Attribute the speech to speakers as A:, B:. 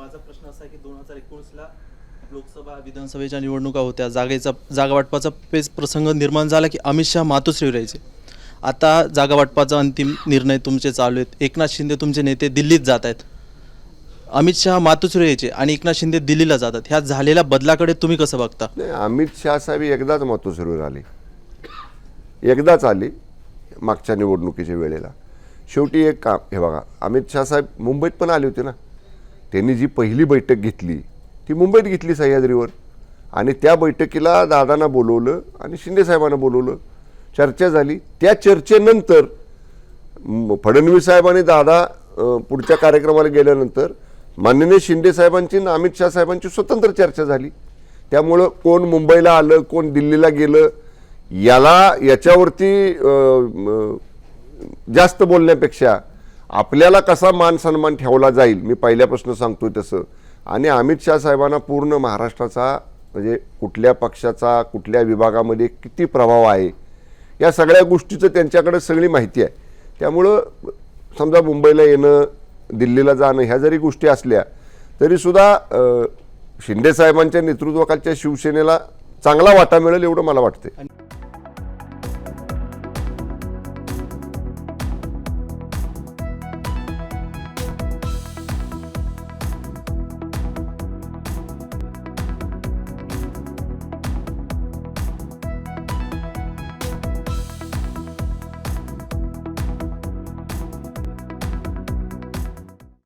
A: माझा प्रश्न असा आहे की दोन हजार एकोणीसला लोकसभा विधानसभेच्या निवडणुका होत्या. जागेचा जागा वाटपाचा पेच प्रसंग निर्माण झाला की अमित शहा मातोश्री राहायचे. आता जागा वाटपाचा अंतिम निर्णय तुमचे चालू आहेत. एकनाथ शिंदे तुमचे नेते दिल्लीत जात आहेत. अमित शहा मातोश्री यायचे आणि एकनाथ शिंदे दिल्लीला जातात ह्या झालेल्या बदलाकडे तुम्ही कसं बघता?
B: नाही अमित शहा साहेब एकदाच मातोश्रीवर आले. एकदाच आली मागच्या निवडणुकीच्या वेळेला. शेवटी एक काम हे बघा अमित शहा साहेब मुंबईत पण आले होते ना? त्यांनी जी पहिली बैठक घेतली ती मुंबईत घेतली सह्याद्रीवर. आणि त्या बैठकीला दादांना बोलवलं आणि शिंदेसाहेबांना बोलवलं. चर्चा झाली. त्या चर्चेनंतर फडणवीस साहेब आणि दादा पुढच्या कार्यक्रमाला गेल्यानंतर माननीय शिंदे साहेबांची आणि अमित शाह साहेबांची स्वतंत्र चर्चा झाली. त्यामुळं कोण मुंबईला आलं कोण दिल्लीला गेलं याला याच्यावरती जास्त बोलण्यापेक्षा आपल्याला कसा मान सन्मान ठेवला जाईल मी पहिल्यापासून सांगतो तसं. आणि अमित शाह साहेबांना पूर्ण महाराष्ट्राचा म्हणजे कुठल्या पक्षाचा कुठल्या विभागामध्ये किती प्रभाव आहे या सगळ्या गोष्टीचं त्यांच्याकडे सगळी माहिती आहे. त्यामुळं समजा मुंबईला येणं दिल्लीला जाणं ह्या जरी गोष्टी असल्या तरीसुद्धा शिंदे साहेबांच्या नेतृत्वाखालच्या शिवसेनेला चांगला वाटा मिळेल एवढं मला वाटतं
A: आहे